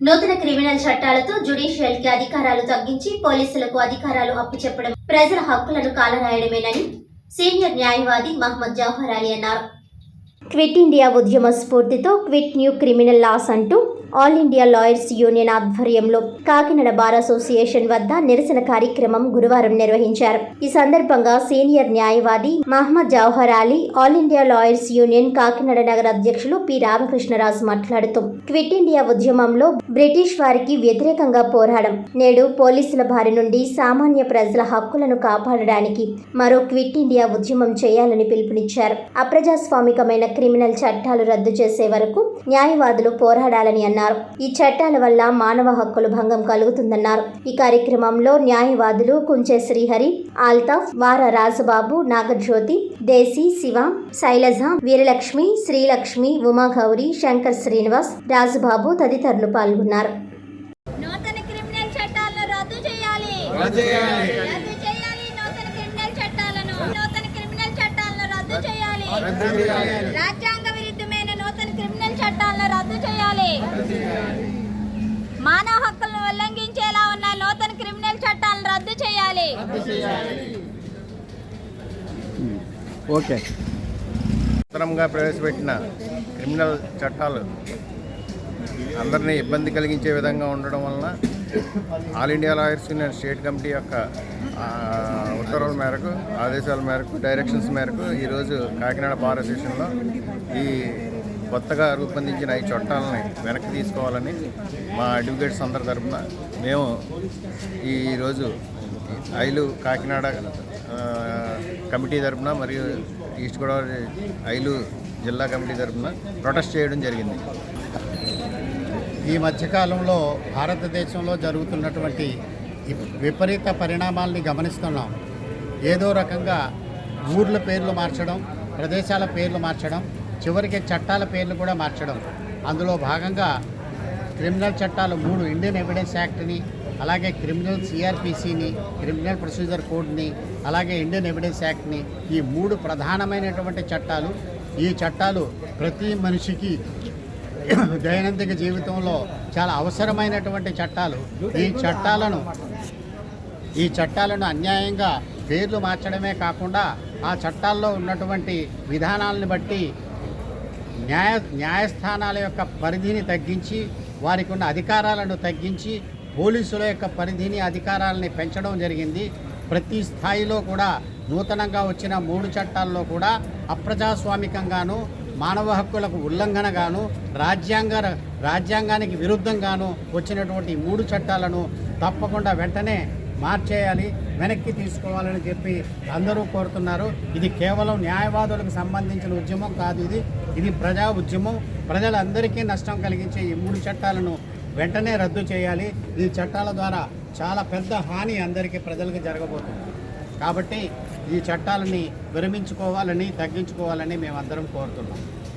నూతన క్రిమినల్ చట్టాలతో జ్యుడిషియల్కి అధికారాలు తగ్గించి పోలీసులకు అధికారాలు అప్పచెప్పడం ప్రజల హక్కులను కాలరాయడమేనని సీనియర్ న్యాయవాది మహమ్మద్ జవహర్ అలీ అన్నారు. క్విట్ ఇండియా ఉద్యమ స్ఫూర్తితో క్విట్ న్యూ క్రిమినల్ లాస్ అంటూ ఆల్ ఇండియా లాయర్స్ యూనియన్ ఆధ్వర్యంలో కాకినాడ బార్ అసోసియేషన్ వద్ద నిరసన కార్యక్రమం గురువారం నిర్వహించారు. ఈ సందర్భంగా సీనియర్ న్యాయవాది Mohammed Jawahar Ali all India lawyers union Kakinada నగర అధ్యక్షులు పి. రామకృష్ణరాజు మాట్లాడుతూ క్విట్ ఇండియా ఉద్యమంలో బ్రిటిష్ వారికి వ్యతిరేకంగా పోరాడం నేడు పోలీసుల బారి నుండి సామాన్య ప్రజల హక్కులను కాపాడడానికి మరో క్విట్ ఇండియా ఉద్యమం చేయాలని పిలుపునిచ్చారు. అప్రజాస్వామికమైన క్రిమినల్ చట్టాలు రద్దు చేసే వరకు న్యాయవాదులు పోరాడాలని అన్నారు. ఈ చట్టాల వల్ల మానవ హక్కులు భంగం కలుగుతుందన్నారు. ఈ కార్యక్రమంలో న్యాయవాదులు కుంచె శ్రీహరి ఆల్తాఫ్ వార రాజబాబు నాగజ్యోతి దేశీ శివ శైలజ వీరలక్ష్మి శ్రీలక్ష్మి ఉమాగౌరి శంకర్ శ్రీనివాస్ రాజుబాబు తదితరులు పాల్గొన్నారు. నూతన క్రిమినల్ చట్టాలను రద్దు చేయాలి. రద్దు చేయాలి. రద్దు చేయాలి నూతన క్రిమినల్ చట్టాలను. నూతన క్రిమినల్ చట్టాలను రద్దు చేయాలి రద్దు చేయాలి. రాజ్యాంగ విరుద్ధమైన నూతన క్రిమినల్ చట్టాలను రద్దు చేయాలి మానవ హక్కులను ఉల్లంఘించేలా ఉన్న నూతన క్రిమినల్ చట్టాలను రద్దు చేయాలి Hmm. ఓకే నూతనంగా ప్రవేశపెట్టిన క్రిమినల్ చట్టాలు అందరినీ ఇబ్బంది కలిగించే విధంగా ఉండడం వలన all India lawyers union state committee యొక్క ఉత్తర్వుల మేరకు ఆదేశాల మేరకు డైరెక్షన్స్ మేరకు ఈరోజు కాకినాడ పార్ అసోసియేషన్లో ఈ కొత్తగా రూపొందించిన ఈ చట్టాలని వెనక్కి తీసుకోవాలని మా అడ్వకేట్స్ అందరి తరఫున మేము ఈరోజు ఐలు కాకినాడ కమిటీ తరఫున మరియు ఈస్ట్ గోదావరి ఐలు జిల్లా కమిటీ తరఫున ప్రొటెస్ట్ చేయడం జరిగింది. ఈ మధ్యకాలంలో భారతదేశంలో జరుగుతున్నటువంటి విపరీత పరిణామాల్ని గమనిస్తున్నాం. ఏదో రకంగా ఊర్ల పేర్లు మార్చడం ప్రదేశాల పేర్లు మార్చడం చివరికి చట్టాల పేర్లు కూడా మార్చడం. అందులో భాగంగా క్రిమినల్ చట్టాలు మూడు ఇండియన్ ఎవిడెన్స్ యాక్ట్ని అలాగే క్రిమినల్ సిఆర్పిసిని క్రిమినల్ ప్రొసీజర్ కోడ్ని అలాగే ఇండియన్ ఎవిడెన్స్ యాక్ట్ని ఈ మూడు ప్రధానమైనటువంటి చట్టాలు. ఈ చట్టాలు ప్రతి మనిషికి దైనందిక జీవితంలో చాలా అవసరమైనటువంటి చట్టాలు. ఈ చట్టాలను ఈ చట్టాలను అన్యాయంగా పేర్లు మార్చడమే కాకుండా ఆ చట్టాల్లో ఉన్నటువంటి విధానాలను బట్టి న్యాయ న్యాయస్థానాల యొక్క పరిధిని తగ్గించి వారికి ఉన్న అధికారాలను తగ్గించి పోలీసుల యొక్క పరిధిని అధికారాలని పెంచడం జరిగింది. ప్రతి స్థాయిలో కూడా నూతనంగా వచ్చిన మూడు చట్టాల్లో కూడా అప్రజాస్వామికంగాను మానవ హక్కులకు ఉల్లంఘనగాను రాజ్యాంగ రాజ్యాంగానికి విరుద్ధంగాను వచ్చినటువంటి మూడు చట్టాలను తప్పకుండా వెంటనే మార్చేయాలి వెనక్కి తీసుకోవాలని చెప్పి అందరూ కోరుతున్నారు. ఇది కేవలం న్యాయవాదులకు సంబంధించిన ఉద్యమం కాదు ఇది. ఇది ప్రజా ఉద్యమం. ప్రజలందరికీ నష్టం కలిగించే ఈ మూడు చట్టాలను వెంటనే రద్దు చేయాలి. ఈ చట్టాల ద్వారా చాలా పెద్ద హాని అందరికీ ప్రజలకు జరగబోతుంది. కాబట్టి ఈ చట్టాలని విరమించుకోవాలని తగ్గించుకోవాలని మేమందరం కోరుతున్నాం.